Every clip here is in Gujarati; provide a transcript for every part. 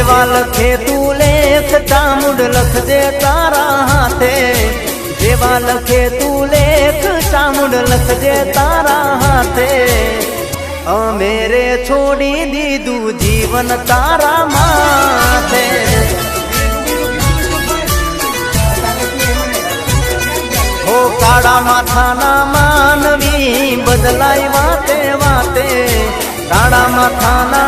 જેવા લખે તું લેખ, ચામુંડ લખજે તારા હાથે. જેવા લખે તું લેખ, ચામુંડ લખજે તારા હાથે. અમે રે છોડી દીધું જીવન તારા માથે. હો કાળા માથાના માનવી, બદલાય વાતે વાતે. કાળા માથાના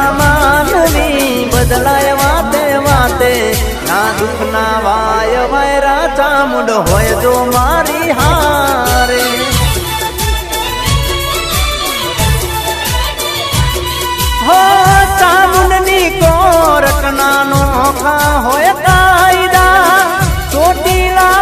દુઃખના વાય વાયરા ચામુંડ હોય જો મારી હારે. હો ચામુંડની કોરટના નોખા હોય કાયદા ચોટીલા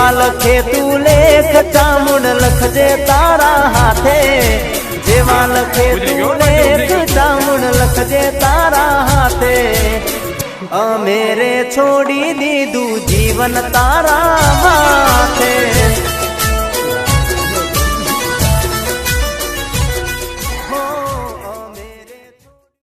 જેવા લખે તું લેખ ચામુંડ લખજે તારા હાથે. જેવા લખે તું લેખ ચામુંડ લખજે તારા હાથે. અમે રે છોડી દીધું જીવન તારા